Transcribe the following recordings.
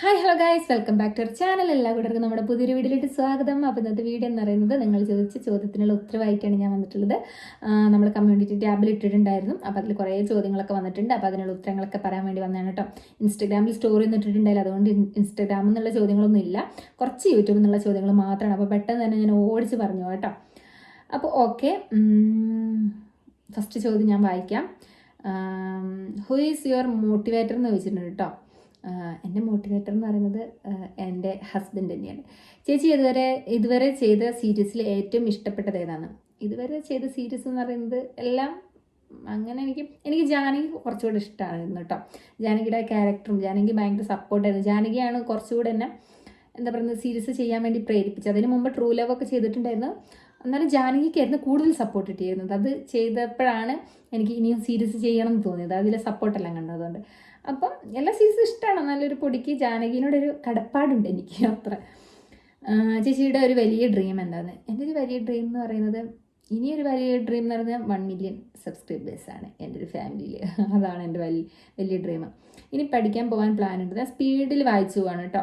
Hi hello guys welcome back to our channel എല്ലാ കൂട്ടർക്കും നമ്മുടെ പുതിയൊരു വീഡിയോയിലേക്ക് സ്വാഗതം. അപ്പോൾ ഇന്നത്തെ വീഡിയോ എന്ന് പറയുന്നത് നിങ്ങൾ ചോദിച്ച ചോദ്യത്തിനുള്ള ഉത്തരവായിട്ടാണ് ഞാൻ വന്നിട്ടുള്ളത്. നമ്മൾ കമ്മ്യൂണിറ്റി ടാബിൽ ഇട്ടിട്ടുണ്ടായിരുന്നു. അപ്പോൾ അതിൽ കുറേ ചോദ്യങ്ങളൊക്കെ വന്നിട്ടുണ്ട്. അപ്പോൾ അതിനുള്ള ഉത്തരങ്ങളൊക്കെ പറയാൻ വേണ്ടി വന്നതാണ് കേട്ടോ. ഇൻസ്റ്റാഗ്രാമിൽ സ്റ്റോറി ഒന്നും ഇട്ടിട്ടുണ്ടായില്ല. അതുകൊണ്ട് ഇൻസ്റ്റാഗ്രാമിൽ നിന്നുള്ള ചോദ്യങ്ങളൊന്നും ഇല്ല. കുറച്ച് യൂട്യൂബിൽ നിന്നുള്ള ചോദ്യങ്ങൾ മാത്രമാണ്. അപ്പോൾ പെട്ടെന്ന് തന്നെ ഞാൻ ഓടിച്ച് പറഞ്ഞു കേട്ടോ. അപ്പോൾ ഓക്കെ ഫസ്റ്റ് ചോദ്യം ഞാൻ വായിക്കാം. ഹു ഈസ് യുവർ മോട്ടിവേറ്റർ എന്ന് ചോദിച്ചിട്ടുണ്ട് കേട്ടോ. എന്റെ മോട്ടിവേറ്റർ എന്ന് പറയുന്നത് എന്റെ ഹസ്ബൻഡ് തന്നെയാണ്. ചേച്ചി ഇതുവരെ ഇതുവരെ ചെയ്ത സീരീസിൽ ഏറ്റവും ഇഷ്ടപ്പെട്ടത് ഏതാണ്? ഇതുവരെ ചെയ്ത സീരീസ് എന്ന് പറയുന്നത് എല്ലാം അങ്ങനെ എനിക്ക് എനിക്ക് ജാനകി കുറച്ചുകൂടെ ഇഷ്ടമായിരുന്നു കേട്ടോ. ജാനകിയുടെ ക്യാരക്ടറും ജാനകി ഭയങ്കര സപ്പോർട്ടായിരുന്നു ജാനകിയാണ് കുറച്ചുകൂടെ എന്നെ എന്താ പറയുന്നത് സീരീസ് ചെയ്യാൻ വേണ്ടി പ്രേരിപ്പിച്ചത്. അതിന് മുമ്പ് ട്രൂ ലവ് ഒക്കെ ചെയ്തിട്ടുണ്ടായിരുന്നു. എന്നാലും ജാനകിക്കായിരുന്നു കൂടുതൽ സപ്പോർട്ട് കിട്ടിയിരുന്നത്. അത് ചെയ്തപ്പോഴാണ് എനിക്ക് ഇനിയും സീരീസ് ചെയ്യണം എന്ന് തോന്നിയത്. അതിലെ സപ്പോർട്ടെല്ലാം കണ്ടതുകൊണ്ട് അപ്പം എല്ലാ സീസും ഇഷ്ടമാണ് നല്ലൊരു പൊടിക്ക് ജാനകിനോട് ഒരു കടപ്പാടുണ്ട് എനിക്ക് അത്ര. ചേച്ചിയുടെ ഒരു വലിയ ഡ്രീം എന്താണ്? എന്റെ ഒരു വലിയ ഡ്രീം എന്ന് പറയുന്നത് ഇനി ഒരു വലിയ ഡ്രീം എന്ന് പറയുന്നത് വൺ മില്യൺ സബ്സ്ക്രൈബേഴ്സാണ് എന്റെ ഒരു ഫാമിലിയിൽ അതാണ് എന്റെ വലിയ വലിയ ഡ്രീം ഇനി പഠിക്കാൻ പോകാൻ പ്ലാൻ ഉണ്ട്. ഞാൻ സ്പീഡിൽ വായിച്ചു പോവാണ് കേട്ടോ.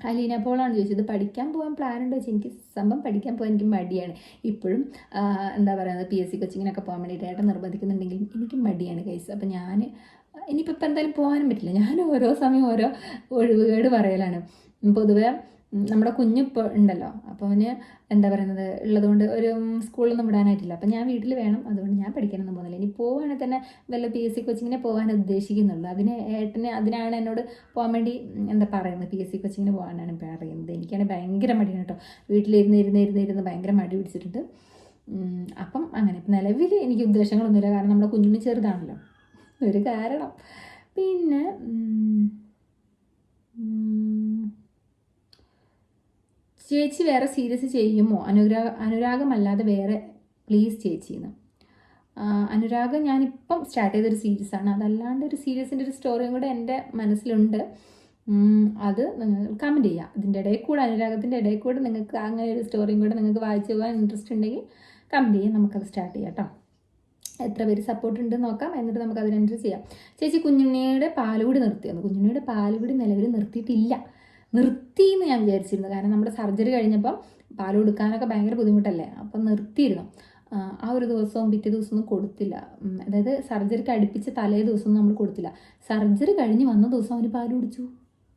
അലീന പോളാണ് ചോദിച്ചത് പഠിക്കാൻ പോകാൻ പ്ലാൻ ഉണ്ട്? വെച്ചാൽ എനിക്ക് സംഭവം പഠിക്കാൻ പോകാൻ എനിക്ക് മടിയാണ്. ഇപ്പോഴും എന്താ പറയുന്നത് പി എസ് സി കോച്ചിങ്ങിനൊക്കെ പോകാൻ വേണ്ടിയിട്ട് ഏട്ടൻ നിർബന്ധിക്കുന്നുണ്ടെങ്കിൽ എനിക്ക് മടിയാണ് കൈസ് അപ്പോൾ ഞാൻ ഇനിയിപ്പോൾ ഇപ്പം എന്തായാലും പോകാനും പറ്റില്ല. ഞാൻ ഓരോ സമയം ഓരോ ഒഴിവുകേട് പറയലാണ്. പൊതുവേ നമ്മുടെ കുഞ്ഞിപ്പോൾ ഉണ്ടല്ലോ. അപ്പോൾ അവന് എന്താ പറയുന്നത്? ഉള്ളതുകൊണ്ട് ഒരു സ്കൂളിലൊന്നും വിടാനായിട്ടില്ല. അപ്പം ഞാൻ വീട്ടിൽ വേണം. അതുകൊണ്ട് ഞാൻ പഠിക്കാനൊന്നും പോകുന്നില്ല ഇനി പോവുകയാണെങ്കിൽ തന്നെ വല്ല പി എസ് സി കോച്ചിങ്ങിനെ പോകാൻ ഉദ്ദേശിക്കുന്നുള്ളൂ. അതിന് ഏട്ടന് അതിനാണ് എന്നോട് പോകാൻ വേണ്ടി എന്താ പറയുന്നത്? പി എസ് സി കോച്ചിങ്ങിന് പോകാനാണ് പറയുന്നത്. എനിക്കാണെങ്കിൽ ഭയങ്കര മടിയാണ് കേട്ടോ. വീട്ടിലിരുന്ന് ഇരുന്ന് ഇരുന്ന് ഇരുന്ന് ഭയങ്കര മടി പിടിച്ചിട്ടുണ്ട്. അപ്പം അങ്ങനെ. ഇപ്പം നിലവിൽ എനിക്ക് ഉദ്ദേശങ്ങളൊന്നുമില്ല. കാരണം നമ്മുടെ കുഞ്ഞിന് ചെറുതാണല്ലോ. ഒരു കാരണം. പിന്നെ ചേച്ചി വേറെ സീരിയസ് ചെയ്യുമോ? അനുരാഗ അനുരാഗമല്ലാതെ വേറെ പ്ലീസ് ചേച്ചിന്ന്. അനുരാഗം ഞാനിപ്പം സ്റ്റാർട്ട് ചെയ്തൊരു സീരീസാണ് അതല്ലാണ്ട് ഒരു സീരീസിന്റെ ഒരു സ്റ്റോറിയും കൂടെ എന്റെ മനസ്സിലുണ്ട്. അത് നിങ്ങൾ കമന്റ് ചെയ്യുക ഇതിന്റെ ഇടയിൽ കൂടെ അനുരാഗത്തിന്റെ ഇടയിൽ കൂടെ നിങ്ങൾക്ക് അങ്ങനെ ഒരു സ്റ്റോറിയും കൂടെ നിങ്ങൾക്ക് വായിച്ചു പോകാൻ ഇൻട്രസ്റ്റ് ഉണ്ടെങ്കിൽ കമന്റ് ചെയ്യാം. നമുക്കത് സ്റ്റാർട്ട് ചെയ്യാം കേട്ടോ എത്ര പേര് സപ്പോർട്ട് ഉണ്ട് നോക്കാം. എന്നിട്ട് നമുക്ക് അതിനനുസരിച്ച് ചെയ്യാം. ചേച്ചി കുഞ്ഞുണ്ണിയുടെ പാലുകൂടി നിർത്തിയെന്ന് കുഞ്ഞുണ്ണിയുടെ പാലുകൂടി നിലവിൽ നിർത്തിയിട്ടില്ല. നിർത്തി എന്ന് ഞാൻ വിചാരിച്ചിരുന്നു. കാരണം നമ്മുടെ സർജറി കഴിഞ്ഞപ്പം പാൽ കൊടുക്കാനൊക്കെ ഭയങ്കര ബുദ്ധിമുട്ടല്ലേ? അപ്പം നിർത്തിയിരുന്നു. ആ, ഒരു ദിവസവും പിറ്റേ ദിവസമൊന്നും കൊടുത്തില്ല. അതായത് സർജറിക്ക് അടുപ്പിച്ച് തലേ ദിവസമൊന്നും നമ്മൾ കൊടുത്തില്ല. സർജറി കഴിഞ്ഞ് വന്ന ദിവസം അവന് പാൽ കുടിച്ചു.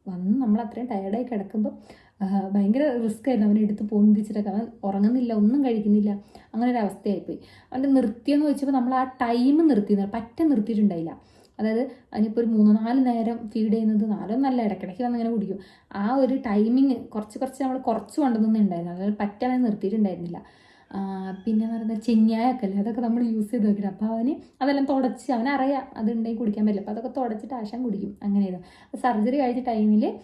വന്ന് നമ്മൾ അത്രയും ടയർഡായി കിടക്കുമ്പോൾ ഭയങ്കര റിസ്ക് ആയിരുന്നു. അവനെ എടുത്ത് പൊന്തിച്ചിട്ടൊക്കെ അവൻ ഉറങ്ങുന്നില്ല ഒന്നും കഴിക്കുന്നില്ല. അങ്ങനെ ഒരു അവസ്ഥയായിപ്പോയി. അവന്റെ നിർത്തിയെന്ന് വെച്ചപ്പോൾ നമ്മൾ ആ ടൈം നിർത്തി പറ്റ നിർത്തിയിട്ടുണ്ടായില്ല. അതായത് അതിനിപ്പോൾ ഒരു മൂന്ന് നാല് നേരം ഫീഡ് ചെയ്യുന്നത് നാലോ നല്ല ഇടയ്ക്കിടയ്ക്ക് വന്ന് ഇങ്ങനെ കുടിക്കും. ആ ഒരു ടൈമിങ് കുറച്ച് കുറച്ച് നമ്മൾ കുറച്ച് കൊണ്ടുവന്നേ ഉണ്ടായിരുന്നു. അതായത് പറ്റാതെ നിർത്തിയിട്ടുണ്ടായിരുന്നില്ല. പിന്നെ എന്ന് പറയുന്നത് ചെങ്ങായൊക്കെ അല്ലേ? അതൊക്കെ നമ്മൾ യൂസ് ചെയ്ത് നോക്കിയിട്ട് അപ്പോൾ അവന് അതെല്ലാം തുടച്ച് അവനറിയാം. അതുണ്ടെങ്കിൽ കുടിക്കാൻ പറ്റില്ല. അപ്പോൾ അതൊക്കെ തുടച്ചിട്ട് ആശാൻ കുടിക്കും. അങ്ങനെയായിരുന്നു. സർജറി കഴിഞ്ഞ ടൈമിൽ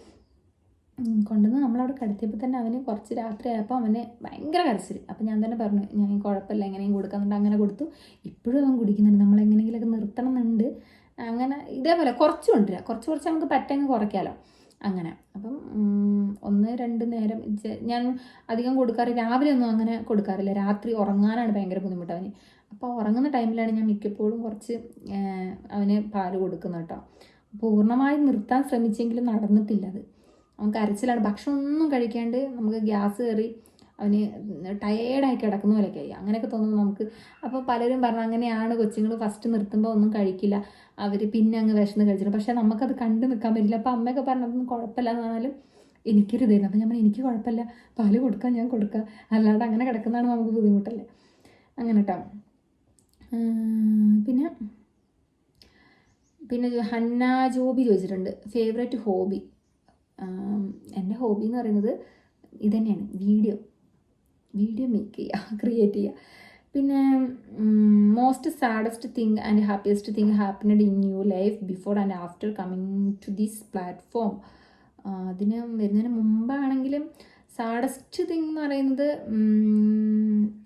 കൊണ്ടുവന്ന് നമ്മളവിടെ കടത്തിയപ്പോൾ തന്നെ അവന് കുറച്ച് രാത്രി ആയപ്പോൾ അവന് ഭയങ്കര കരച്ചിൽ അപ്പോൾ ഞാൻ തന്നെ പറഞ്ഞു ഞാൻ കുഴപ്പമില്ല എങ്ങനെയും കൊടുക്കുന്നുണ്ട് അങ്ങനെ കൊടുത്തു. ഇപ്പോഴും അവൻ കുടിക്കുന്നുണ്ട്. നമ്മൾ എങ്ങനെയെങ്കിലുമൊക്കെ നിർത്തണം എന്നുണ്ട്. അങ്ങനെ ഇതേപോലെ കുറച്ച് കൊണ്ടുവരിക കുറച്ച് കുറച്ച് നമുക്ക് പറ്റങ്ങ് കുറയ്ക്കാമല്ലോ അങ്ങനെ. അപ്പം ഒന്ന് രണ്ട് നേരം ഞാൻ അധികം കൊടുക്കാറ് രാവിലെ ഒന്നും അങ്ങനെ കൊടുക്കാറില്ല. രാത്രി ഉറങ്ങാനാണ് ഭയങ്കര ബുദ്ധിമുട്ട് അവന്. അപ്പോൾ ഉറങ്ങുന്ന ടൈമിലാണ് ഞാൻ മിക്കപ്പോഴും കുറച്ച് അവന് പാൽ കൊടുക്കുന്നത് കേട്ടോ. പൂർണമായും നിർത്താൻ ശ്രമിച്ചെങ്കിലും നടന്നിട്ടില്ല അത്. അവൻ കരച്ചിലാണ്. ഭക്ഷണം ഒന്നും കഴിക്കാണ്ട് നമുക്ക് ഗ്യാസ് കയറി അവന് ടയേർഡായി കിടക്കുന്ന പോലെയൊക്കെ ആയി. അങ്ങനെയൊക്കെ തോന്നുന്നു നമുക്ക്. അപ്പോൾ പലരും പറഞ്ഞു അങ്ങനെയാണ് കൊച്ചുങ്ങൾ ഫസ്റ്റ് നിർത്തുമ്പോൾ ഒന്നും കഴിക്കില്ല. അവർ പിന്നെ അങ്ങ് വിശന്ന് കഴിച്ചിട്ട് പക്ഷേ നമുക്കത് കണ്ടു നിൽക്കാൻ പറ്റില്ല. അപ്പോൾ അമ്മയൊക്കെ പറഞ്ഞതൊന്നും കുഴപ്പമില്ല എന്ന് പറഞ്ഞാലും എനിക്കൊരു ഇതായിരുന്നു. അപ്പോൾ ഞാൻ പറഞ്ഞു എനിക്ക് കുഴപ്പമില്ല. പാൽ കൊടുക്കാം ഞാൻ കൊടുക്കാം. അല്ലാണ്ട് അങ്ങനെ കിടക്കുന്നതാണ് നമുക്ക് ബുദ്ധിമുട്ടല്ലേ. അങ്ങനെ കേട്ടോ പിന്നെ പിന്നെ ഹന്ന ജോബി ചോദിച്ചിട്ടുണ്ട്. ഫേവറേറ്റ് ഹോബി എന്റെ ഹോബി എന്ന് പറയുന്നത് ഇതന്നെയാണ്. വീഡിയോ. വീഡിയോ മേക്ക് ചെയ്യുക ക്രിയേറ്റ് ചെയ്യുക പിന്നെ most saddest thing and happiest thing happened in you life before and after coming to this platform അതിന് വരുന്നതിന് മുമ്പാണെങ്കിലും സാഡസ്റ്റ് തിങ് എന്ന് പറയുന്നത്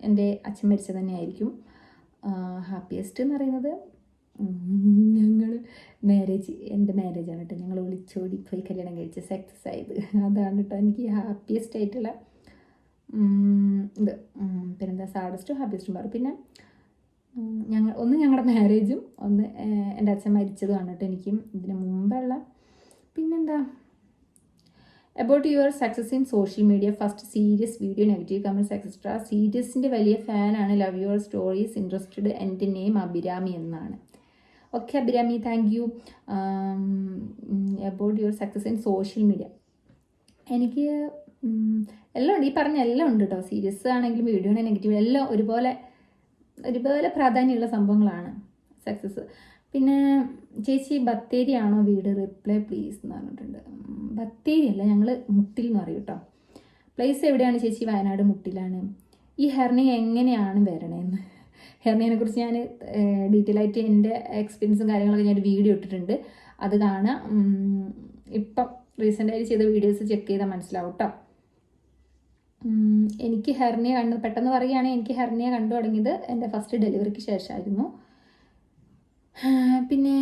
എന്റെ അച്ഛൻ മരിച്ചത് തന്നെയായിരിക്കും. ഹാപ്പിയസ്റ്റ് എന്ന് പറയുന്നത് ഞങ്ങൾ മാരേജ് എന്റെ മാരേജാണ് കേട്ടോ. ഞങ്ങൾ ഒളിച്ചോടി പോയി കല്യാണം കഴിച്ച് സക്സസ് ആയത്. അതാണ് കേട്ടോ എനിക്ക് ഹാപ്പിയസ്റ്റ് ആയിട്ടുള്ള ഇത്. പിന്നെന്താ? സാഡസ്റ്റും ഹാപ്പിയസ്റ്റും പറയും. പിന്നെ ഞങ്ങൾ ഒന്ന് ഞങ്ങളുടെ മാരേജും ഒന്ന് എന്റെ അച്ഛൻ മരിച്ചതുമാണ് കേട്ടോ എനിക്കും ഇതിന് മുമ്പുള്ള. പിന്നെന്താ? About your success in social media first series video negative comments etcetera സീരിയസിന്റെ വലിയ ഫാനാണ് ലവ് യുവർ സ്റ്റോറീസ് ഇൻട്രസ്റ്റഡ് എന്റെ നെയിം അഭിരാമി എന്നാണ്. Okay Abhirami thank you about your success in social media എനിക്ക് എല്ലാം ഉണ്ട്. ഈ പറഞ്ഞ എല്ലാം ഉണ്ട് കേട്ടോ സീരിയസ് ആണെങ്കിലും വീഡിയോ ആണെങ്കിലും നെഗറ്റീവ് എല്ലാം ഒരുപോലെ ഒരുപോലെ പ്രാധാന്യമുള്ള സംഭവങ്ങളാണ് സക്സസ് പിന്നെ ചേച്ചി ബത്തേരി ആണോ വീട്? റിപ്ലൈ പ്ലീസ് എന്ന് പറഞ്ഞിട്ടുണ്ട്. ബത്തേരി അല്ല ഞങ്ങൾ മുട്ടിൽ എന്ന് പറയും കേട്ടോ പ്ലേസ് എവിടെയാണ് ചേച്ചി? വയനാട് മുട്ടിലാണ്. ഈ ഹെർണി എങ്ങനെയാണ് വരണേന്ന്? ഹെർണിയെ കുറിച്ച് ഞാൻ ഡീറ്റെയിൽ ആയിട്ട് എന്റെ എക്സ്പീരിയൻസും കാര്യങ്ങളൊക്കെ ഞാൻ വീഡിയോ ഇട്ടിട്ടുണ്ട്. അത് കാണാം. ഇപ്പം റീസെന്റായിട്ട് ചെയ്ത വീഡിയോസ് ചെക്ക് ചെയ്താൽ മനസ്സിലാവും കേട്ടോ എനിക്ക് ഹെർണിയ കണ്ടു പെട്ടെന്ന് പറയുകയാണെങ്കിൽ എനിക്ക് ഹെർണിയ കണ്ടു തുടങ്ങിയത് എന്റെ ഫസ്റ്റ് ഡെലിവറിക്ക് ശേഷമായിരുന്നു. പിന്നെ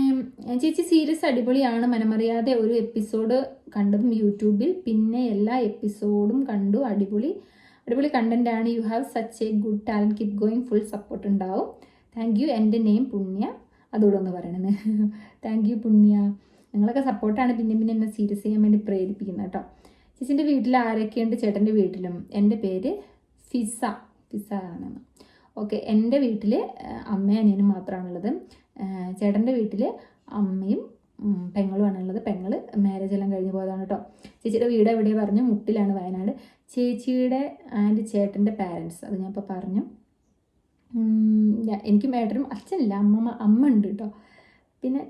ചേച്ചി സീരിയസ് അടിപൊളിയാണ്. മനമറിയാതെ ഒരു എപ്പിസോഡ് കണ്ടതും യൂട്യൂബിൽ. പിന്നെ എല്ലാ എപ്പിസോഡും കണ്ടു അടിപൊളി. അടിപൊളി കണ്ടന്റ് ആണ്. You have such a good talent keep going full support ഉണ്ടാവും. താങ്ക് യു എന്റെ നെയിം പുണ്യ. അതുകൂടെ ഒന്ന് പറയണത്. താങ്ക് യു പുണ്യ. നിങ്ങളൊക്കെ സപ്പോർട്ടാണ് പിന്നെ പിന്നെ എന്നെ സീരിയസ് ചെയ്യാൻ വേണ്ടി പ്രേരിപ്പിക്കുന്നത് കേട്ടോ. ചേച്ചിന്റെ വീട്ടിൽ ആരൊക്കെയുണ്ട്? ചേട്ടന്റെ വീട്ടിലും. എന്റെ പേര് ഫിസ. ഫിസ ആണെന്ന് ഓക്കെ എന്റെ വീട്ടിൽ അമ്മയും അനിയനും മാത്രമാണുള്ളത്. ചേട്ടന്റെ വീട്ടിൽ അമ്മയും പെങ്ങളുമാണുള്ളത്. പെങ്ങൾ മാരേജ് എല്ലാം കഴിഞ്ഞ് പോയതാണ് കേട്ടോ. ചേച്ചിയുടെ വീട് എവിടെയാണ് പറഞ്ഞു മുട്ടിലാണ് വയനാട്. ചേച്ചിയുടെ ആൻഡ് ചേട്ടന്റെ പാരൻസ് അത് ഞാൻ ഇപ്പോൾ പറഞ്ഞു എനിക്ക് ഏട്ടനും അച്ഛനില്ല അമ്മമ്മ അമ്മ ഉണ്ട് കേട്ടോ പിന്നെ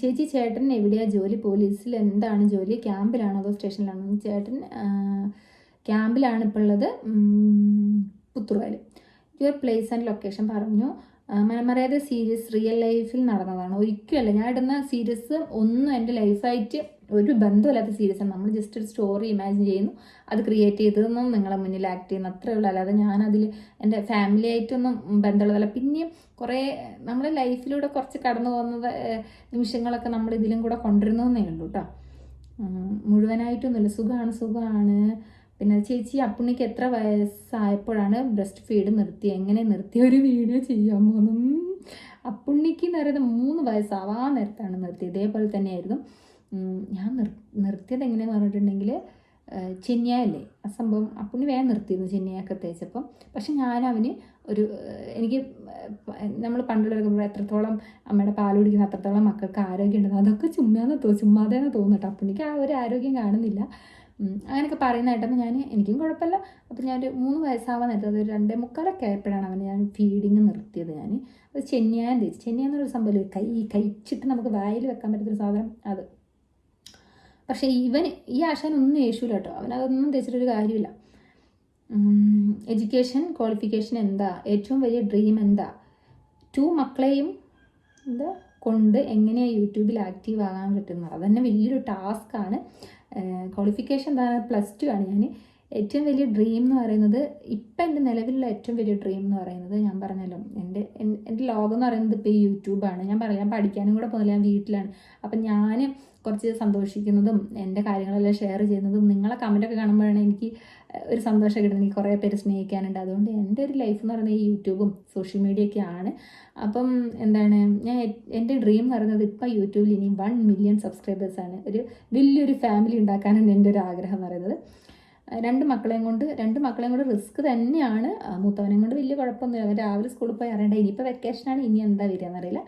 ചേച്ചി ചേട്ടൻ എവിടെയാണ് ജോലി പോലീസിൽ എന്താണ് ജോലി? ക്യാമ്പിലാണോ അതോ സ്റ്റേഷനിലാണോ? ചേട്ടൻ ക്യാമ്പിലാണ് ഇപ്പോൾ ഉള്ളത് ഉം, യുവർ പ്ലേസ് ആൻഡ് ലൊക്കേഷൻ പറഞ്ഞു. മനമറിയാതെ സീരീസ് റിയൽ ലൈഫിൽ നടന്നതാണ്. ഒരിക്കലല്ല ഞാൻ ഇടുന്ന സീരീസ് ഒന്നും എന്റെ ലൈഫായിട്ട് ഒരു ബന്ധമില്ലാത്ത സീരീസാണ് നമ്മൾ ജസ്റ്റ് ഒരു സ്റ്റോറി ഇമാജിൻ ചെയ്യുന്നു അത് ക്രിയേറ്റ് ചെയ്തതെന്നും നിങ്ങളെ മുന്നിൽ ആക്ട് ചെയ്യുന്നു. അത്രേ ഉള്ളൂ. അല്ലാതെ ഞാനതിൽ എന്റെ ഫാമിലി ആയിട്ടൊന്നും ബന്ധമുള്ളതല്ല. പിന്നെയും കുറേ നമ്മുടെ ലൈഫിലൂടെ കുറച്ച് കടന്നു പോകുന്നത് നിമിഷങ്ങളൊക്കെ നമ്മൾ ഇതിലും കൂടെ കൊണ്ടുവരുന്നതെന്നേ ഉള്ളൂ കേട്ടോ മുഴുവനായിട്ടൊന്നുമില്ല സുഖമാണ് സുഖമാണ് പിന്നെ ചേച്ചി അപ്പുണ്ണിക്ക് എത്ര വയസ്സായപ്പോഴാണ് ബ്രസ്റ്റ് ഫീഡ് നിർത്തി എങ്ങനെ നിർത്തി ഒരു വീഡിയോ ചെയ്യാൻ പോകുന്നു. അപ്പുണ്ണിക്ക് എന്ന് പറയുന്നത് മൂന്ന് വയസ്സാവാൻ നേരത്താണ് നിർത്തിയത്. ഇതേപോലെ തന്നെയായിരുന്നു. ഞാൻ നിർ നിർത്തിയത് എങ്ങനെയാന്ന് പറഞ്ഞിട്ടുണ്ടെങ്കിൽ ചെന്നിയല്ലേ? ആ സംഭവം അപ്പുണ്ണി വേഗം നിർത്തിയിരുന്നു ചെന്നിയൊക്കെ തേച്ചപ്പം. പക്ഷെ ഞാൻ ഒരു എനിക്ക് നമ്മൾ പണ്ടുള്ള എത്രത്തോളം അമ്മയുടെ പാൽ കുടിക്കുന്ന അത്രത്തോളം മക്കൾക്ക് ആരോഗ്യം ഉണ്ടെന്ന് അതൊക്കെ ചുമ്മാന്ന് തോ ചുമ്മാതെന്ന് തോന്നുന്നുട്ടോ അപ്പുണ്ണിക്ക് ആ ഒരു ആരോഗ്യം കാണുന്നില്ല. അങ്ങനെയൊക്കെ പറയുന്ന ഞാൻ എനിക്കും കുഴപ്പമില്ല. അപ്പോൾ ഞാനൊരു മൂന്ന് വയസ്സാവാൻ നേരത്തെ അതൊരു രണ്ടേ മുക്കാലൊക്കെ ആയപ്പോഴാണ് അവന് ഞാൻ ഫീഡിങ് നിർത്തിയത് ഞാൻ അത് ചെന്നിയാൻ തേച്ച്. ചെന്നിയാൻ എന്നൊരു സംഭവം കൈ കഴിച്ചിട്ട് നമുക്ക് വായിൽ വെക്കാൻ പറ്റുന്നൊരു സാധനം അത്. പക്ഷേ ഇവൻ ഈ ആശാൻ ഒന്നും യേശൂല കേട്ടോ. അവനതൊന്നും തേച്ചിട്ടൊരു കാര്യമില്ല. എഡ്യൂക്കേഷൻ ക്വാളിഫിക്കേഷൻ എന്താ? ഏറ്റവും വലിയ ഡ്രീം എന്താ? ടു മക്കളെയും എന്താ? കൊണ്ട് എങ്ങനെയാണ് യൂട്യൂബിൽ ആക്റ്റീവ് ആകാൻ പറ്റുന്നത്? അതന്നെ വലിയൊരു ടാസ്ക്കാണ്. ക്വാളിഫിക്കേഷൻ എന്താണ്? പ്ലസ് ടു ആണ് ഞാൻ ഏറ്റവും വലിയ ഡ്രീം എന്ന് പറയുന്നത് ഇപ്പം എന്റെ നിലവിലുള്ള ഏറ്റവും വലിയ ഡ്രീം എന്ന് പറയുന്നത് ഞാൻ പറഞ്ഞല്ലോ എന്റെ എന്റെ ലോകം എന്ന് പറയുന്നത് ഇപ്പോൾ ഈ യൂട്യൂബാണ് ഞാൻ പറയാം ഞാൻ പഠിക്കാനും കൂടെ പോകുന്നില്ല ഞാൻ വീട്ടിലാണ്. അപ്പം ഞാൻ കുറച്ച് സന്തോഷിക്കുന്നതും എന്റെ കാര്യങ്ങളെല്ലാം ഷെയർ ചെയ്യുന്നതും നിങ്ങളെ കമന്റൊക്കെ കാണുമ്പോഴാണ് എനിക്ക് ഒരു സന്തോഷം കിട്ടുന്നത്. എനിക്ക് കുറേ പേര് സ്നേഹിക്കാനുണ്ട്. അതുകൊണ്ട് എന്റെ ഒരു ലൈഫ് എന്ന് പറയുന്നത് ഈ യൂട്യൂബും സോഷ്യൽ മീഡിയയൊക്കെയാണ് അപ്പം എന്താണ് ഞാൻ എന്റെ ഡ്രീം എന്ന് പറയുന്നത് ഇപ്പം യൂട്യൂബിൽ ഇനി വൺ മില്യൺ സബ്സ്ക്രൈബേഴ്സാണ് ഒരു വലിയൊരു ഫാമിലി ഉണ്ടാക്കാനാണ് എന്റെ ഒരു ആഗ്രഹം എന്ന് പറയുന്നത്. രണ്ട് മക്കളെയും കൊണ്ട് രണ്ട് മക്കളെയും കൊണ്ട് റിസ്ക് തന്നെയാണ്. മൂത്തവനെ കൊണ്ട് വലിയ കുഴപ്പമൊന്നുമില്ല. അവൻ രാവിലെ സ്കൂളിൽ പോയി അറിയണ്ട. ഇനിയിപ്പോൾ വെക്കേഷനാണ് ഇനി എന്താ വരിക എന്നറിയില്ല.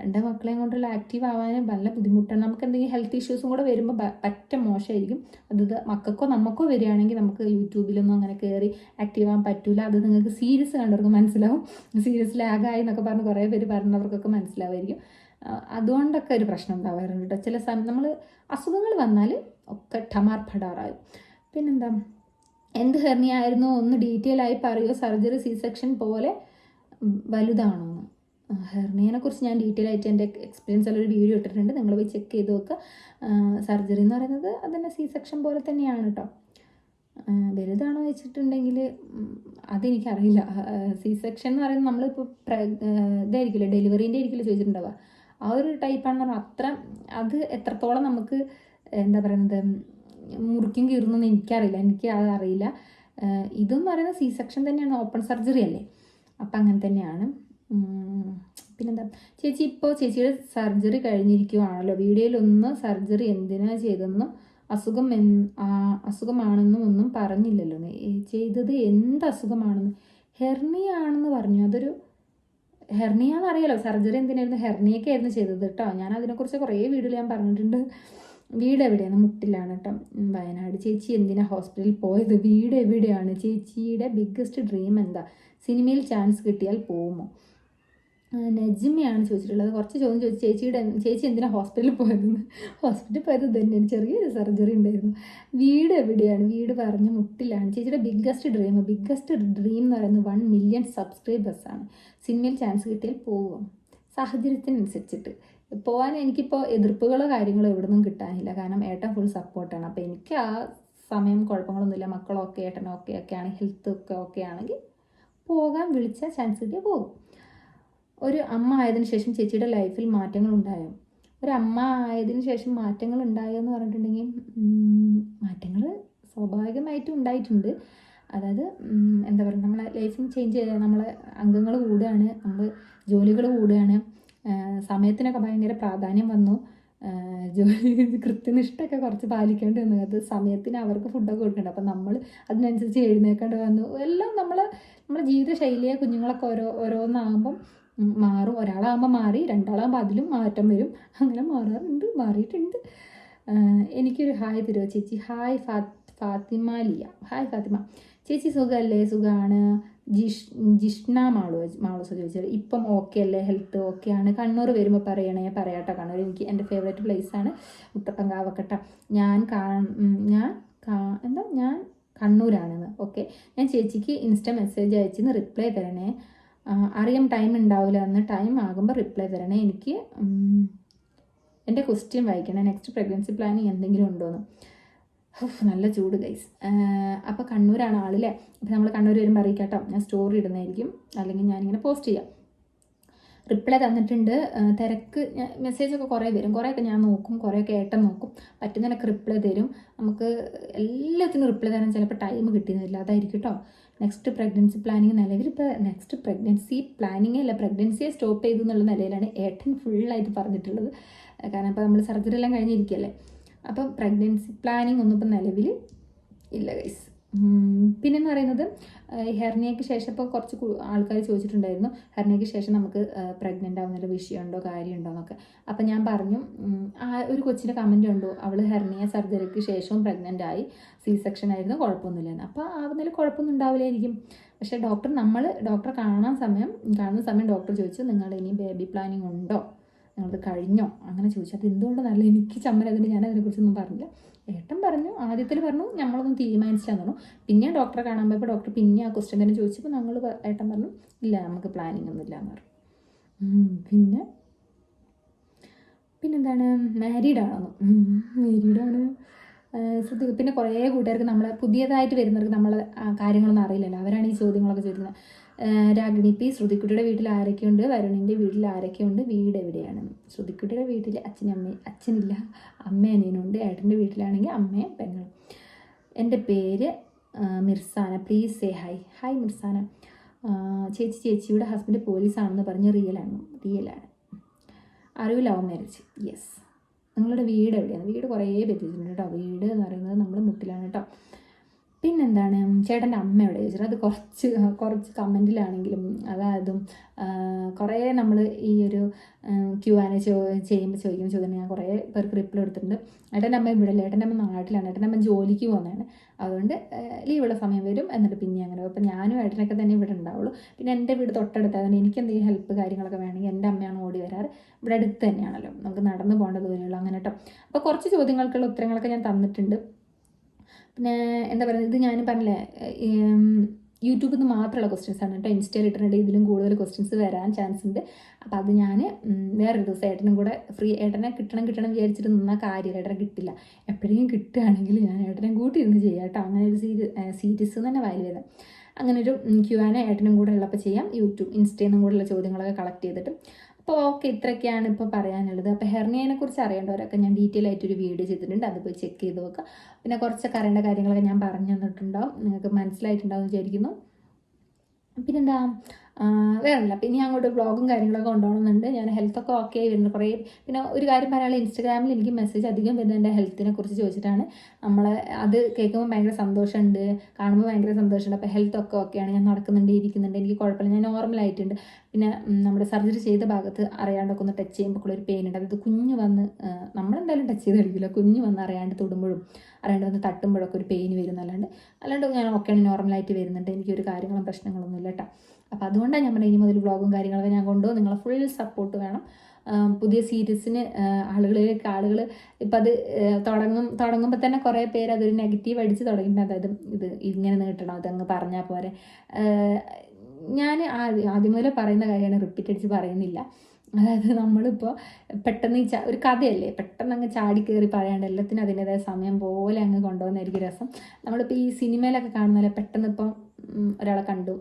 രണ്ട് മക്കളെയും കൊണ്ടുള്ള ആക്റ്റീവ് ആവാനും നല്ല ബുദ്ധിമുട്ടാണ്. നമുക്ക് എന്തെങ്കിലും ഹെൽത്ത് ഇഷ്യൂസും കൂടെ വരുമ്പോൾ പറ്റ മോശമായിരിക്കും. അത് മക്കൾക്കോ നമുക്കോ വരികയാണെങ്കിൽ നമുക്ക് യൂട്യൂബിലൊന്നും അങ്ങനെ കയറി ആക്റ്റീവ് ആവാൻ പറ്റില്ല അത് നിങ്ങൾക്ക് സീരിയസ് കണ്ടവർക്ക് മനസ്സിലാവും. സീരിയസ് ലാഗായി എന്നൊക്കെ പറഞ്ഞ് കുറേ പേര് പറഞ്ഞവർക്കൊക്കെ മനസ്സിലാവുമായിരിക്കും അതുകൊണ്ടൊക്കെ ഒരു പ്രശ്നം ഉണ്ടാവാറുണ്ട് കേട്ടോ ചില സമയം നമ്മൾ അസുഖങ്ങൾ വന്നാൽ ഒക്കെ ടമാർ പടാറായും പിന്നെന്താ? എന്ത് ഹെർണിയ ആയിരുന്നു? ഒന്ന് ഡീറ്റെയിൽ ആയി പറയുമോ സർജറി സി സെക്ഷൻ പോലെ വലുതാണോ ഹെർണിയനെ കുറിച്ച് ഞാൻ ഡീറ്റെയിൽ ആയിട്ട് എന്റെ എക്സ്പീരിയൻസ് ഒരു വീഡിയോ ഇട്ടിട്ടുണ്ട്. നിങ്ങൾ പോയി ചെക്ക് ചെയ്ത് നോക്കുക സർജറി എന്ന് പറയുന്നത് അതന്നെ സി സെക്ഷൻ പോലെ തന്നെയാണ് കേട്ടോ വലുതാണോ വെച്ചിട്ടുണ്ടെങ്കിൽ അതെനിക്കറിയില്ല. സി സെക്ഷൻ എന്ന് പറയുന്നത് നമ്മളിപ്പോൾ ഇതായിരിക്കില്ല? ഡെലിവറീന്റെ ആയിരിക്കില്ല ചോദിച്ചിട്ടുണ്ടാവുക. ആ ഒരു ടൈപ്പാണെന്ന് പറഞ്ഞാൽ അത്ര അത് എത്രത്തോളം നമുക്ക് എന്താ പറയുന്നത് മുറിക്കും കീറുന്നൊന്നും എനിക്കറിയില്ല. എനിക്ക് അത് അറിയില്ല. ഇതെന്ന് പറയുന്നത് സി സെക്ഷൻ തന്നെയാണ്. ഓപ്പൺ സർജറി അല്ലേ? അപ്പം അങ്ങനെ തന്നെയാണ്. പിന്നെന്താ? ചേച്ചി ഇപ്പോൾ ചേച്ചിയുടെ സർജറി കഴിഞ്ഞിരിക്കുവാണല്ലോ. വീഡിയോയിലൊന്ന് സർജറി എന്തിനാ ചെയ്തെന്നും അസുഖം എൻ അസുഖമാണെന്നും ഒന്നും പറഞ്ഞില്ലല്ലോ. ചെയ്തത് എന്ത് അസുഖമാണെന്ന്? ഹെർണിയ ആണെന്ന് പറഞ്ഞു. അതൊരു ഹെർണിയ എന്നറിയാലോ സർജറി എന്തിനായിരുന്നു? ഹെർണിയൊക്കെ ആയിരുന്നു ചെയ്തത് കേട്ടോ. ഞാൻ അതിനെക്കുറിച്ച് കുറേ വീഡിയോയിൽ ഞാൻ പറഞ്ഞിട്ടുണ്ട്. വീട് എവിടെയാണ്? മുട്ടിലാണ് കേട്ടോ വയനാട്. ചേച്ചി എന്തിനാ ഹോസ്പിറ്റലിൽ പോയത്? വീട് എവിടെയാണ്? ചേച്ചിയുടെ ബിഗ്ഗസ്റ്റ് ഡ്രീം എന്താ? സിനിമയിൽ ചാൻസ് കിട്ടിയാൽ പോകുമോ നജിമയാണ് ചോദിച്ചിട്ടുള്ളത്. കുറച്ച് ചോദ്യം ചോദിച്ചു ചേച്ചിയുടെ ചേച്ചി എന്തിനാ ഹോസ്പിറ്റലിൽ പോയതെന്ന്? ഹോസ്പിറ്റലിൽ പോയത് തന്നെ ചെറിയൊരു സർജറി ഉണ്ടായിരുന്നു. വീട് എവിടെയാണ്? വീട് പറഞ്ഞ മുട്ടിലാണ്. ചേച്ചിയുടെ ബിഗ്ഗസ്റ്റ് ഡ്രീം ബിഗ്ഗസ്റ്റ് ഡ്രീം എന്ന് പറയുന്നത് വൺ മില്യൺ സബ്സ്ക്രൈബേഴ്സാണ് സിനിമയിൽ ചാൻസ് കിട്ടിയാൽ പോകും സാഹചര്യത്തിനനുസരിച്ചിട്ട്. പോകാൻ എനിക്കിപ്പോൾ എതിർപ്പുകളോ കാര്യങ്ങളോ എവിടെ നിന്നും കിട്ടാനില്ല. കാരണം ഏട്ടൻ ഫുൾ സപ്പോർട്ടാണ് അപ്പോൾ എനിക്ക് ആ സമയം കുഴപ്പങ്ങളൊന്നുമില്ല. മക്കളൊക്കെ ഏട്ടനോ ഒക്കെ ഒക്കെയാണ് ഹെൽത്ത് ഒക്കെ ഓക്കെ ആണെങ്കിൽ പോകാൻ വിളിച്ച ചാൻസ് കിട്ടിയാൽ പോകും. ഒരു അമ്മ ആയതിനു ശേഷം ചേച്ചിയുടെ ലൈഫിൽ മാറ്റങ്ങൾ ഉണ്ടായോ? ഒരു അമ്മ ആയതിനു ശേഷം മാറ്റങ്ങൾ ഉണ്ടായോ എന്ന് പറഞ്ഞിട്ടുണ്ടെങ്കിൽ മാറ്റങ്ങൾ സ്വാഭാവികമായിട്ടും ഉണ്ടായിട്ടുണ്ട്. അതായത് എന്താ പറയുക നമ്മളെ ലൈഫിൽ ചേഞ്ച് ചെയ്യുക നമ്മളെ അംഗങ്ങൾ കൂടുകയാണ് നമ്മൾ ജോലികൾ കൂടുകയാണ് സമയത്തിനൊക്കെ ഭയങ്കര പ്രാധാന്യം വന്നു. ജോലി കൃത്യനിഷ്ഠയൊക്കെ കുറച്ച് പാലിക്കേണ്ടി വന്നു. അത് സമയത്തിന് അവർക്ക് ഫുഡൊക്കെ കൊടുക്കണ്ട. അപ്പം നമ്മൾ അതിനനുസരിച്ച് എഴുന്നേക്കേണ്ടി വന്നു. എല്ലാം നമ്മൾ നമ്മുടെ ജീവിത ശൈലിയെ കുഞ്ഞുങ്ങളൊക്കെ ഓരോ ഓരോന്നാകുമ്പം മാറും. ഒരാളാകുമ്പോൾ മാറി രണ്ടാളാകുമ്പോൾ അതിലും മാറ്റം വരും. അങ്ങനെ മാറാറുണ്ട് മാറിയിട്ടുണ്ട്. എനിക്കൊരു ഹായ് തരുമോ ചേച്ചി? ഹായ് ഫാ ഫാത്തിമ ലിയ. ഹായ് ഫാത്തിമ. ചേച്ചി സുഖമല്ലേ സുഖമാണ് ജിഷ് ജിഷ്ണ മാളു മാളൂസ ചോദിച്ചത്. ഇപ്പം ഓക്കെ അല്ലേ? ഹെൽത്ത് ഓക്കെ ആണ്. കണ്ണൂർ വരുമ്പോൾ പറയണേ പറയാട്ടോ. കണ്ണൂർ എനിക്ക് എന്റെ ഫേവറേറ്റ് പ്ലേസ് ആണ്. ഞാൻ കാ ഞാൻ എന്താ? ഞാൻ കണ്ണൂരാണെന്ന്. ഓക്കെ ഞാൻ ചേച്ചിക്ക് ഇൻസ്റ്റ മെസ്സേജ് അയച്ചിന്ന് റിപ്ലൈ തരണേ. അറിയാം ടൈം ഉണ്ടാവില്ല എന്ന്. ടൈം ആകുമ്പോൾ റിപ്ലൈ തരണേ. എനിക്ക് എന്റെ ക്വസ്റ്റ്യൻ വായിക്കണം. നെക്സ്റ്റ് പ്രഗ്നൻസി പ്ലാനിങ് എന്തെങ്കിലും ഉണ്ടോയെന്ന് നല്ല ചൂട് ഗൈസ് അപ്പോൾ കണ്ണൂരാണ് ആളില്ലേ? അപ്പോൾ നമ്മൾ കണ്ണൂർ വരുമ്പോൾ അറിയിക്കാട്ടോ ഞാൻ സ്റ്റോറി ഇടുന്നതായിരിക്കും. അല്ലെങ്കിൽ ഞാനിങ്ങനെ പോസ്റ്റ് ചെയ്യാം. റിപ്ലൈ തന്നിട്ടുണ്ട്. തിരക്ക് മെസ്സേജൊക്കെ കുറേ വരും. കുറേയൊക്കെ ഞാൻ നോക്കും. കുറേയൊക്കെ ഏട്ടൻ നോക്കും. പറ്റുന്നതിനൊക്കെ റിപ്ലൈ തരും. നമുക്ക് എല്ലാത്തിനും റിപ്ലൈ തരാൻ ചിലപ്പോൾ ടൈം കിട്ടിയെന്നില്ല. അതായിരിക്കും കേട്ടോ നെക്സ്റ്റ് പ്രഗ്നൻസി പ്ലാനിങ് നിലവിൽ ഇപ്പോൾ നെക്സ്റ്റ് പ്രഗ്നൻസി പ്ലാനിങ് അല്ല പ്രഗ്നൻസിയെ സ്റ്റോപ്പ് ചെയ്തു എന്നുള്ള നിലയിലാണ് ഏട്ടൻ ഫുള്ളായിട്ട് പറഞ്ഞിട്ടുള്ളത്. കാരണം ഇപ്പോൾ നമ്മൾ സർജറി എല്ലാം കഴിഞ്ഞിരിക്കുകയല്ലേ അപ്പം പ്രഗ്നൻസി പ്ലാനിങ് ഒന്നും ഇപ്പം നിലവിൽ ഇല്ല ഗൈസ് പിന്നെന്ന് പറയുന്നത് ഹെർണിയയ്ക്ക് ശേഷം ഇപ്പോൾ കുറച്ച് ആൾക്കാർ ചോദിച്ചിട്ടുണ്ടായിരുന്നു ഹെർണിയയ്ക്ക് ശേഷം നമുക്ക് പ്രഗ്നന്റ് ആവുന്നൊരു വിഷയമുണ്ടോ കാര്യമുണ്ടോ എന്നൊക്കെ. അപ്പം ഞാൻ പറഞ്ഞു ആ ഒരു കൊച്ചിന്റെ കമന്റ് ഉണ്ടോ അവൾ ഹെർണിയ സർജറിക്ക് ശേഷവും പ്രഗ്നന്റ് ആയി. സി സെക്ഷൻ ആയിരുന്നു കുഴപ്പമൊന്നുമില്ലായിരുന്നു. അപ്പോൾ ആവുന്നതിൽ കുഴപ്പമൊന്നും ഉണ്ടാവില്ലായിരിക്കും. പക്ഷേ ഡോക്ടർ നമ്മൾ ഡോക്ടറെ കാണാൻ സമയം കാണുന്ന സമയം ഡോക്ടർ ചോദിച്ചു നിങ്ങളുടെ ഇനി ബേബി പ്ലാനിങ് ഉണ്ടോ? നിങ്ങളത് കഴിഞ്ഞോ? അങ്ങനെ ചോദിച്ചു. അത് എന്തുകൊണ്ടെന്നല്ല എനിക്ക് ചമ്മൽ അതിന് ഞാൻ അതിനെക്കുറിച്ചൊന്നും പറഞ്ഞില്ല. ഏട്ടൻ പറഞ്ഞു ആദ്യത്തിൽ പറഞ്ഞു നമ്മളൊന്നും തീരുമാനിച്ചില്ലാന്ന് പറഞ്ഞു പിന്നെ ഡോക്ടറെ കാണാൻ പോയപ്പോൾ ഡോക്ടർ പിന്നെ ആ ക്വസ്റ്റ്യൻ തന്നെ ചോദിച്ചപ്പോൾ ഞങ്ങൾ ഏട്ടൻ പറഞ്ഞു ഇല്ല നമുക്ക് പ്ലാനിങ് ഒന്നും എന്ന് പറഞ്ഞു. പിന്നെ? പിന്നെന്താണ്? മാരീഡാണെന്ന് മാരീഡാണ് ശ്രദ്ധിക്കുക പിന്നെ കുറേ കൂട്ടുകാർക്ക് നമ്മളെ പുതിയതായിട്ട് വരുന്നവർക്ക് നമ്മളെ കാര്യങ്ങളൊന്നും അറിയില്ലല്ലോ. അവരാണ് ഈ ചോദ്യങ്ങളൊക്കെ ചോദിക്കുന്നത്. രാഗിണി പി ശ്രുതിക്കുട്ടിയുടെ വീട്ടിൽ ആരൊക്കെയുണ്ട്? വരുണിന്റെ വീട്ടിൽ ആരൊക്കെയുണ്ട്? വീട് എവിടെയാണ്? ശ്രുതിക്കുട്ടിയുടെ വീട്ടിൽ അച്ഛനമ്മ അച്ഛനില്ല അമ്മ അനിയനുണ്ട്. ഏട്ടന്റെ വീട്ടിലാണെങ്കിൽ അമ്മയും പെങ്ങളും. എന്റെ പേര് Mirsana. Please say hi hi Mirsana. ചേച്ചി ചേച്ചിയുടെ ഹസ്ബൻഡ് പോലീസാണെന്ന് പറഞ്ഞ് റിയലാണ് റിയലാണ് അറിവ് ലവ് മാരേജ് യെസ് നിങ്ങളുടെ വീട് എവിടെയാണ്? വീട് കുറേ പറ്റിയിട്ടുണ്ട് കേട്ടോ. വീട് എന്ന് പറയുന്നത് നമ്മൾ മുട്ടിലാണ് കേട്ടോ. പിന്നെന്താണ് ചേട്ടന്റെ അമ്മ എവിടെ ചോദിച്ചത്. അത് കുറച്ച് കുറച്ച് കമന്റിലാണെങ്കിലും അതായതും കുറേ നമ്മൾ ഈ ഒരു ക്യു ആനെ ചോ ചെയ്യുമ്പോൾ ചോദിക്കുന്ന ചോദ്യം ഞാൻ കുറേ പേർക്ക് റിപ്ലൈ കൊടുത്തിട്ടുണ്ട്. ഏട്ടന്റെ അമ്മ ഇവിടെ ഇല്ല. ഏട്ടന്റെ അമ്മ നാട്ടിലാണ്. ഏട്ടന്റെ അമ്മ ജോലിക്ക് പോകുന്നതാണ്. അതുകൊണ്ട് ലീവുള്ള സമയം വരും. എന്നിട്ട് പിന്നെ അങ്ങനെ. അപ്പം ഞാനും ഏട്ടനൊക്കെ തന്നെ ഇവിടെ ഉണ്ടാവുള്ളൂ. പിന്നെ എന്റെ വീട് തൊട്ടടുത്ത്. അതുകൊണ്ട് എനിക്ക് എന്തെങ്കിലും ഹെൽപ്പ് കാര്യങ്ങളൊക്കെ വേണമെങ്കിൽ എന്റെ അമ്മയാണ് ഓടി വരാറ്. ഇവിടെ അടുത്ത് തന്നെയാണല്ലോ. നമുക്ക് നടന്നു പോകേണ്ട ദൂരമുള്ളൂ അങ്ങനെ കേട്ടോ. അപ്പോൾ കുറച്ച് ചോദ്യങ്ങൾക്കുള്ള ഉത്തരങ്ങളൊക്കെ ഞാൻ തന്നിട്ടുണ്ട്. പിന്നെ എന്താ പറയുക ഇത് ഞാൻ പറഞ്ഞില്ലേ യൂട്യൂബിൽ നിന്ന് മാത്രമുള്ള ക്വസ്റ്റ്യൻസ് ആണ് കേട്ടോ ഇൻസ്റ്റയിൽ ഇട്ടിട്ടുണ്ട് ഇതിലും കൂടുതൽ ക്വസ്റ്റ്യൻസ് വരാൻ ചാൻസ് ഉണ്ട്. അപ്പോൾ അത് ഞാൻ വേറൊരു ദിവസം ഏട്ടനും കൂടെ ഫ്രീ ഏട്ടനെ കിട്ടണം കിട്ടണം വിചാരിച്ചിട്ട് നിന്നാൽ കാര്യമില്ല. ഏട്ടനെ കിട്ടില്ല. എപ്പോഴെങ്കിലും കിട്ടുകയാണെങ്കിൽ ഞാൻ ഏട്ടനെ കൂട്ടി ഇരുന്ന് ചെയ്യാം കേട്ടോ അങ്ങനെ ഒരു സീരി സീരീസ് തന്നെ വാല്യൂ ചെയ്ത് അങ്ങനെ ഒരു ക്യു ആന ഏട്ടനും കൂടെ ഉള്ളപ്പോൾ ചെയ്യാം. യൂട്യൂബ് ഇൻസ്റ്റയിൽ നിന്നും കൂടെയുള്ള ചോദ്യങ്ങളൊക്കെ കളക്ട് ചെയ്തിട്ട്. അപ്പോൾ ഓക്കെ ഇത്രയൊക്കെയാണ് ഇപ്പോൾ പറയാനുള്ളത്. അപ്പോൾ ഹെർണിയനെ കുറിച്ച് അറിയേണ്ടവരൊക്കെ ഞാൻ ഡീറ്റെയിൽ ആയിട്ടൊരു വീഡിയോ ചെയ്തിട്ടുണ്ട്. അത് പോയി ചെക്ക് ചെയ്ത് നോക്കുക. പിന്നെ കുറച്ചൊക്കെ അറിയേണ്ട കാര്യങ്ങളൊക്കെ ഞാൻ പറഞ്ഞു തന്നിട്ടുണ്ടാവും. നിങ്ങൾക്ക് മനസ്സിലായിട്ടുണ്ടാവും വിചാരിക്കുന്നു. പിന്നെന്താ? വേറെല്ല പിന്നെ ഞാൻ അങ്ങോട്ട് വ്ളോഗും കാര്യങ്ങളൊക്കെ കൊണ്ടുപോകണമെന്നുണ്ട് ഞാൻ ഹെൽത്തൊക്കെ ഓക്കെ ആയി വരുന്നു. കുറേ പിന്നെ ഒരു കാര്യം പറയാനുള്ള ഇൻസ്റ്റാഗ്രാമിൽ എനിക്ക് മെസ്സേജ് അധികം വരുന്നത് എന്റെ ഹെൽത്തിനെ കുറിച്ച് ചോദിച്ചിട്ടാണ്. നമ്മൾ അത് കേൾക്കുമ്പോൾ ഭയങ്കര സന്തോഷമുണ്ട്. കാണുമ്പോൾ ഭയങ്കര സന്തോഷമുണ്ട്. അപ്പോൾ ഹെൽത്തൊക്കെ ഓക്കെയാണ് ഞാൻ നടക്കുന്നുണ്ട് ഇരിക്കുന്നുണ്ട്. എനിക്ക് കുഴപ്പമില്ല. ഞാൻ നോർമലായിട്ടുണ്ട് പിന്നെ നമ്മുടെ സർജറി ചെയ്ത ഭാഗത്ത് അറിയാണ്ടൊക്കെ ഒന്ന് ടച്ച് ചെയ്യുമ്പോൾ ഒരു പെയിൻ ഉണ്ട്. അതായത് കുഞ്ഞ് വന്ന് നമ്മളെന്തായാലും ടച്ച് ചെയ്ത് കളിക്കില്ല കുഞ്ഞ് വന്ന് അറിയാണ്ട് തൊടുമ്പോഴും അറിയാണ്ട് വന്ന് തട്ടുമ്പോഴൊക്കെ ഒരു പെയിൻ വരും അല്ലാണ്ട് ഞാൻ ഓക്കെയാണ് നോർമലായിട്ട് വരുന്നുണ്ട്. എനിക്കൊരു കാര്യങ്ങളും പ്രശ്നങ്ങളൊന്നും ഇല്ല കേട്ടോ. അപ്പോൾ അതുകൊണ്ടാണ് ഞാൻ പറഞ്ഞത് ഇനി മുതൽ വ്ളോഗും കാര്യങ്ങളൊക്കെ ഞാൻ കൊണ്ടുപോകും. നിങ്ങളെ ഫുൾ സപ്പോർട്ട് വേണം. പുതിയ സീരീസിന് ആളുകളിലേക്ക് ആളുകൾ ഇപ്പം അത് തുടങ്ങും തുടങ്ങുമ്പോൾ തന്നെ കുറേ പേര് അതൊരു നെഗറ്റീവ് അടിച്ച് തുടങ്ങിയിട്ടുണ്ട്. അതായത് ഇത് ഇങ്ങനെ നീട്ടണം അതങ്ങ് പറഞ്ഞാൽ പോരെ. ഞാൻ ആദ്യം ആദ്യം മുതലേ പറയുന്ന കാര്യമാണ് റിപ്പീറ്റ് അടിച്ച് പറയുന്നില്ല. അതായത് നമ്മളിപ്പോൾ പെട്ടെന്ന് ഈ ഒരു കഥയല്ലേ? പെട്ടെന്ന് അങ്ങ് ചാടി കയറി പറയാണ്ട് എല്ലാത്തിനും അതിന്റെതായ സമയം പോലെ അങ്ങ് കൊണ്ടുപോകുന്നതായിരിക്കും രസം. നമ്മളിപ്പോൾ ഈ സിനിമയിലൊക്കെ കാണുന്നതല്ലേ? പെട്ടെന്ന് ഇപ്പം ഒരാളെ കണ്ടു.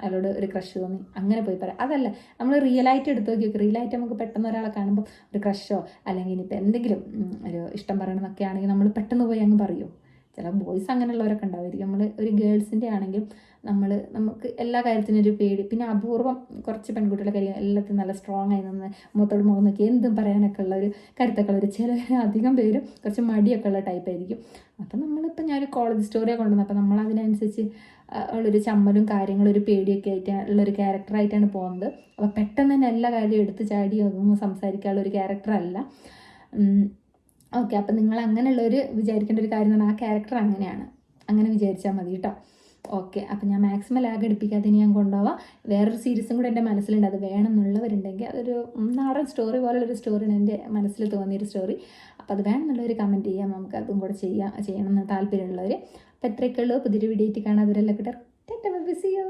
അയാളോട് ഒരു ക്രഷ് തോന്നി. അങ്ങനെ പോയി പറയാം. അതല്ല നമ്മൾ റിയലായിട്ട് എടുത്തു നോക്കി നോക്കി റിയലായിട്ട് നമുക്ക് പെട്ടെന്ന് ഒരാളെ കാണുമ്പോൾ ഒരു ക്രഷോ അല്ലെങ്കിൽ ഇനിയിപ്പോൾ എന്തെങ്കിലും ഒരു ഇഷ്ടം പറയണമെന്നൊക്കെ ആണെങ്കിൽ നമ്മൾ പെട്ടെന്ന് പോയി അങ്ങ് പറയുമോ ചില ബോയ്സ് അങ്ങനെയുള്ളവരൊക്കെ ഉണ്ടാവുമായിരിക്കും നമ്മൾ ഒരു ഗേൾസിന്റെ ആണെങ്കിൽ നമ്മൾ നമുക്ക് എല്ലാ കാര്യത്തിനും ഒരു പേടി. പിന്നെ അപൂർവം കുറച്ച് പെൺകുട്ടികളെ കാര്യം എല്ലാത്തിനും നല്ല സ്ട്രോങ് ആയി നിന്ന് മുഖത്തോട് മുഖം നോക്കി എന്തും പറയാനൊക്കെ ഉള്ള ഒരു കരുത്തൊക്കെ ഒരു ചില അധികം പേര് കുറച്ച് മടിയൊക്കെ ഉള്ള ടൈപ്പ് ആയിരിക്കും. അപ്പം നമ്മളിപ്പോൾ ഞാനൊരു കോളേജ് സ്റ്റോറിയൊക്കെ കൊണ്ടുവന്നു. അപ്പം നമ്മൾ അതിനനുസരിച്ച് ഉള്ളൊരു ചമ്മലും കാര്യങ്ങളും ഒരു പേടിയൊക്കെ ആയിട്ട് ഉള്ളൊരു ക്യാരക്ടറായിട്ടാണ് പോകുന്നത്. അപ്പോൾ പെട്ടെന്ന് തന്നെ എല്ലാ കാര്യവും എടുത്ത് ചാടി ഒന്നും സംസാരിക്കാനുള്ള ഒരു ക്യാരക്ടറല്ല ഓക്കെ അപ്പം നിങ്ങൾ അങ്ങനെയുള്ളൊരു വിചാരിക്കേണ്ട ഒരു കാര്യം എന്ന് പറഞ്ഞാൽ ആ ക്യാരക്ടർ അങ്ങനെയാണ്. അങ്ങനെ വിചാരിച്ചാൽ മതി കേട്ടോ. ഓക്കെ അപ്പം ഞാൻ മാക്സിമം ലാഗ് എടുപ്പിക്കാതെ ഞാൻ കൊണ്ടുപോവാം. വേറൊരു സീരീസും കൂടെ എന്റെ മനസ്സിലുണ്ട്. അത് വേണം എന്നുള്ളവരുണ്ടെങ്കിൽ അതൊരു നാടൻ സ്റ്റോറി പോലുള്ളൊരു സ്റ്റോറിയാണ് എന്റെ മനസ്സിൽ തോന്നിയൊരു സ്റ്റോറി അപ്പോൾ അത് വേണമെന്നുള്ളവർ കമന്റ് ചെയ്യാം. നമുക്ക് അതും കൂടെ ചെയ്യാം ചെയ്യണം എന്ന് താല്പര്യമുള്ളവർ അപ്പോൾ എത്രയൊക്കെ ഉള്ളൂ. പുതിയൊരു വീഡിയോ ആയിട്ട് കാണാം. അവരെല്ലാം കിട്ടാം ബിസിയോ